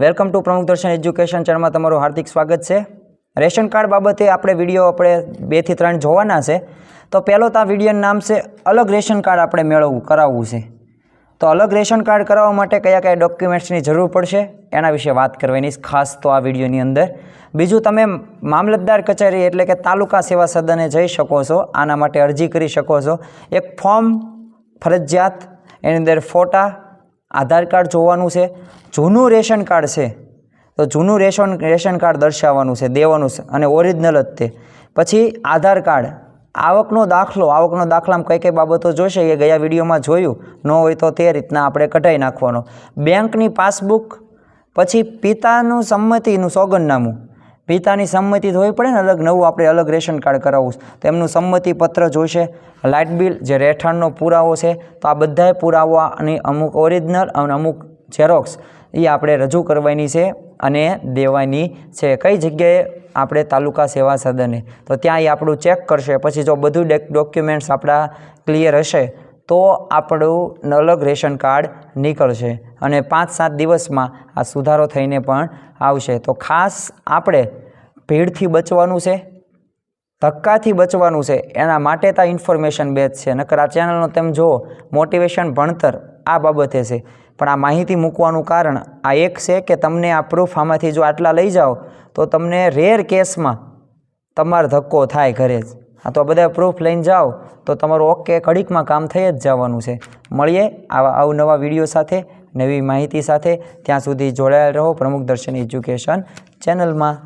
Welcome to પ્રમુખ દર્શન education ચેનલમાં તમારું હાર્દિક સ્વાગત છે. રેશન કાર્ડ બાબતે આપણે વીડિયો આપણે બેથી ત્રણ જોવાના છે. તો પહેલો તો આ વિડીયોનું નામ છે, અલગ રેશન કાર્ડ આપણે મેળવવું, કરાવવું છે. તો અલગ રેશન કાર્ડ કરાવવા માટે કયા કયા ડોક્યુમેન્ટ્સની જરૂર પડશે, એના વિશે વાત કરવાની ખાસ તો આ વિડીયોની અંદર. બીજું, તમે મામલતદાર કચેરી એટલે કે તાલુકા સેવા સદને જઈ શકો છો, આના માટે અરજી કરી શકો છો. એક ફોર્મ ફરજિયાત, એની અંદર ફોટા આધાર કાર્ડ જોવાનું છે, જૂનું રેશન કાર્ડ છે, તો જૂનું રેશન રેશન કાર્ડ દર્શાવવાનું છે, દેવાનું છે અને ઓરિજિનલ જ તે. પછી આધાર કાર્ડ, આવકનો દાખલો, આવકનો દાખલામાં કઈ કઈ બાબતો જોશે એ ગયા વિડીયોમાં જોયું, ન હોય તો તે રીતના આપણે કઢાઈ નાખવાનો. બેંકની પાસબુક, પછી પિતાનું સંમતિનું સોગંદનામું. પિતાની સંમતિ જોવી પડે ને અલગ નવું આપણે અલગ રેશન કાર્ડ કરાવવું. તો એમનું સંમતિ પત્ર જોઈશે, લાઇટ બિલ, જે રહેઠાણનો પુરાવો છે, તો આ બધાય પુરાવાની અમુક ઓરિજિનલ અને અમુક ઝેરોક્સ એ આપણે રજૂ કરવાની છે અને દેવાની છે. કઈ જગ્યાએ આપણે તાલુકા સેવા સદને? તો ત્યાં એ આપણું ચેક કરશે. પછી જો બધું ડોક્યુમેન્ટ્સ આપણા ક્લિયર હશે, તો આપણું અલગ રેશન કાર્ડ નીકળશે. અને પાંચ સાત દિવસમાં આ સુધારો થઈને પણ આવશે. તો ખાસ આપણે ભીડથી બચવાનું છે, ધક્કાથી બચવાનું છે, એના માટે તો ઇન્ફોર્મેશન બેચ છે. નકર આ ચેનલનો તેમ જુઓ મોટિવેશન ભણતર આ બાબતે છે. પણ આ માહિતી મૂકવાનું કારણ આ એક છે કે તમને આ પ્રૂફ આમાંથી જો આટલા લઈ જાઓ, તો તમને રેર કેસમાં તમારો ધક્કો થાય ઘરે જ. આ તો બધા પ્રૂફ લઈને જાઓ, તો તમારું ઓકે કડીકમાં કામ થઈ જ જવાનું છે. મળીએ આવા અવનવા વીડિયો સાથે, નવી માહિતી સાથે. ત્યાં સુધી જોડાયેલ રહો પ્રમુખ દર્શન એજ્યુકેશન ચેનલમાં.